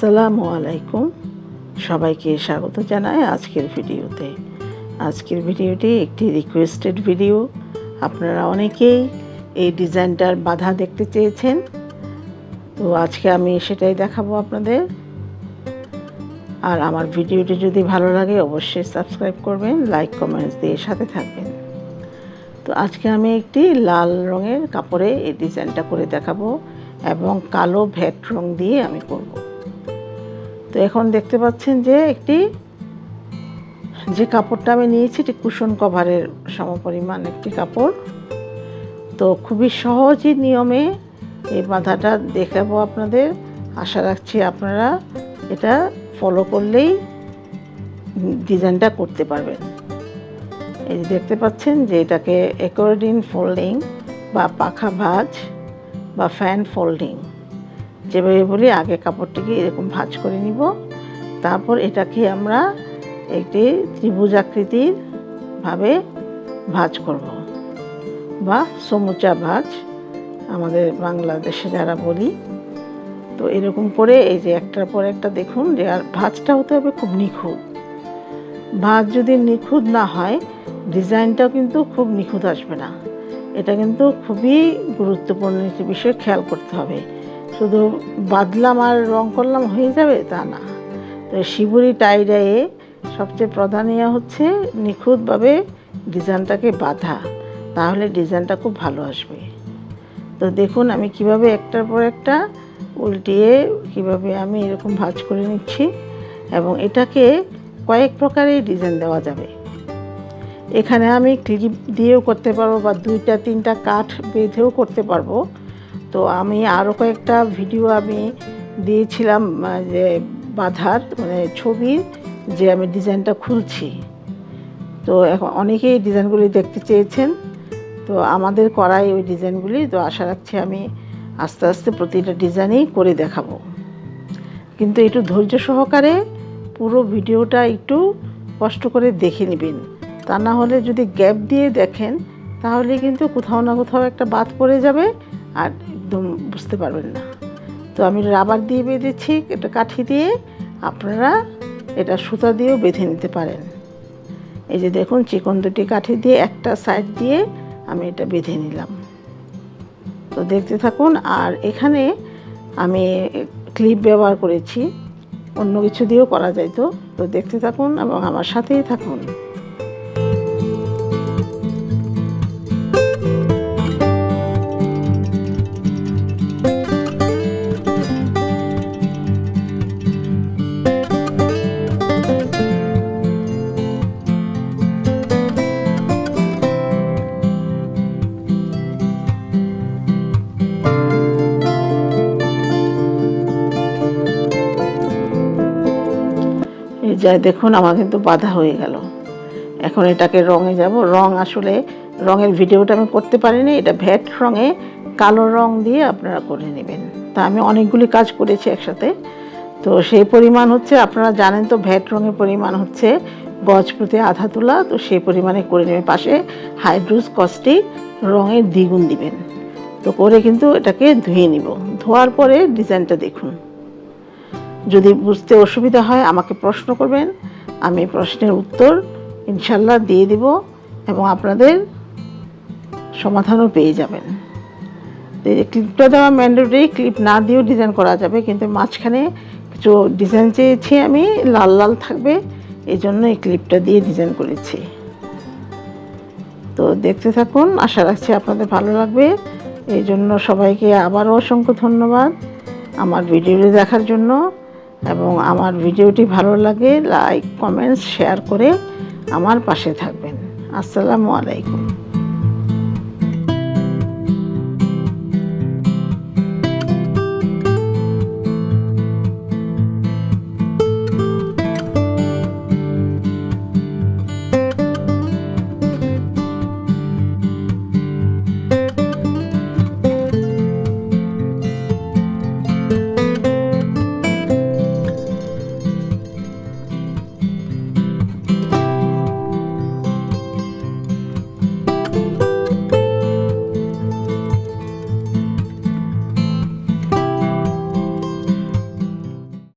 আসসালামু আলাইকুম। সবাইকে স্বাগত জানাই আজকের ভিডিওতে। আজকের ভিডিওটি একটি রিকোয়েস্টেড ভিডিও আপনারা অনেকেই এই ডিজাইনটার বাধা দেখতে চেয়েছেন। তো আজকে আমি সেটাই দেখাবো আপনাদের। আর আমার ভিডিওটি যদি ভালো লাগে অবশ্যই সাবস্ক্রাইব করবেন লাইক কমেন্টস দিয়ে সাথে থাকবেন। তো আজকে আমি একটি লাল রঙের কাপড়ে এই ডিজাইনটা করে দেখাবো এবং কালো ভ্যাট রং দিয়ে আমি করব। তো এখন দেখতে পাচ্ছেন যে একটি, যে কাপড়টা আমি নিয়েছি এটি কুশন কভারের সমপরিমাণ একটি কাপড়। তো খুবই সহজই নিয়মে এই বাঁধাটা দেখাবো আপনাদের। আশা রাখছি আপনারা এটা ফলো করলেই ডিজাইনটা করতে পারবেন। এই যে দেখতে পাচ্ছেন যে এটাকে অ্যাকর্ডিং ফোল্ডিং বা পাখা ভাঁজ বা ফ্যান ফোল্ডিং যেভাবে বলি আগে কাপড়টিকে এরকম ভাঁজ করে নিব। তারপর এটাকে আমরা একটি ত্রিভুজ আকৃতির ভাবে ভাঁজ করব বা সমুচা ভাঁজ আমাদের বাংলাদেশে যারা বলি। তো এরকম করে এই যে একটার পর একটা দেখুন যে আর ভাঁজটা হতে হবে খুব নিখুঁত। ভাজ যদি নিখুঁত না হয়, ডিজাইনটাও কিন্তু খুব নিখুঁত আসবে না। এটা কিন্তু খুবই গুরুত্বপূর্ণ একটি বিষয় খেয়াল করতে হবে। শুধু বাদলাম আর রং করলাম হয়ে যাবে তা না। তো শিবুরি টাইডায়ে সবচেয়ে প্রধান ইয়া হচ্ছে নিখুঁতভাবে ডিজাইনটাকে বাঁধা, তাহলে ডিজাইনটা খুব ভালো আসবে। তো দেখুন আমি কীভাবে একটার পর একটা উল্টিয়ে কীভাবে আমি এরকম ভাঁজ করে নিচ্ছি এবং এটাকে কয়েক প্রকারের ডিজাইন দেওয়া যাবে। এখানে আমি ক্লিপ দিয়েও করতে পারব বা দুইটা, তিনটা কাঠ বেঁধেও করতে পারব। তো আমি আরও কয়েকটা ভিডিও আমি দিয়েছিলাম যে বাঁধার মানে ছবির যে আমি ডিজাইনটা খুলছি। তো এখন অনেকেই ডিজাইনগুলি দেখতে চেয়েছেন, তো আমাদের করাই ওই ডিজাইনগুলি তো আশা রাখছি আমি আস্তে আস্তে প্রতিটা ডিজাইনেই করে দেখাবো। কিন্তু একটু ধৈর্য সহকারে পুরো ভিডিওটা একটু কষ্ট করে দেখে নেবেন। তা না হলে যদি গ্যাপ দিয়ে দেখেন, তাহলে কিন্তু কোথাও না কোথাও একটা বাদ পড়ে যাবে, আর একদম বুঝতে পারবেন না। তো আমি রাবার দিয়ে বেঁধেছি এটা কাঠি দিয়ে আপনারা এটা সুতা দিয়েও বেঁধে নিতে পারেন। এই যে দেখুন, চিকন দুটি কাঠি দিয়ে একটা সাইড দিয়ে আমি এটা বেঁধে নিলাম। তো দেখতে থাকুন, আর এখানে আমি ক্লিপ ব্যবহার করেছি, অন্য কিছু দিয়েও করা যায় তো। তো দেখতে থাকুন এবং আমার সাথেই থাকুন। এই যা দেখুন আমার কিন্তু বাধা হয়ে গেল। এখন এটাকে রঙে যাব। রং আসলে, রঙের ভিডিওটা আমি করতে পারিনি, এটা ভ্যাট রঙে কালো রং দিয়ে আপনারা করে নেবেন। তা আমি অনেকগুলি কাজ করেছি একসাথে। তো সেই পরিমাণ হচ্ছে, আপনারা জানেন তো ভ্যাট রঙের পরিমাণ হচ্ছে গজ প্রতি আধা তোলা। তো সেই পরিমাণে করে নেবেন। পাশে হাইড্রোজ কস্টিক রঙের দ্বিগুণ দিবেন। তো করে কিন্তু এটাকে ধুয়ে নিব। ধোয়ার পরে ডিজাইনটা দেখুন। যদি বুঝতে অসুবিধা হয়, আমাকে প্রশ্ন করবেন, আমি প্রশ্নের উত্তর ইনশাল্লাহ দিয়ে দিব এবং আপনাদের সমাধানও পেয়ে যাবেন। এই ক্লিপটা দেওয়া ম্যান্ডেটরি ক্লিপ না দিয়েও ডিজাইন করা যাবে, কিন্তু মাঝখানে কিছু ডিজাইন চেয়েছি আমি, লাল লাল থাকবে, এই জন্য এই ক্লিপটা দিয়ে ডিজাইন করেছি। তো দেখতে থাকুন, আশা রাখছি আপনাদের ভালো লাগবে। এই জন্য সবাইকে আবারও অসংখ্য ধন্যবাদ আমার ভিডিওটি দেখার জন্য। এবং আমার ভিডিওটি ভালো লাগে লাইক কমেন্টস শেয়ার করে আমার পাশে থাকবেন। আসসালামু আলাইকুম।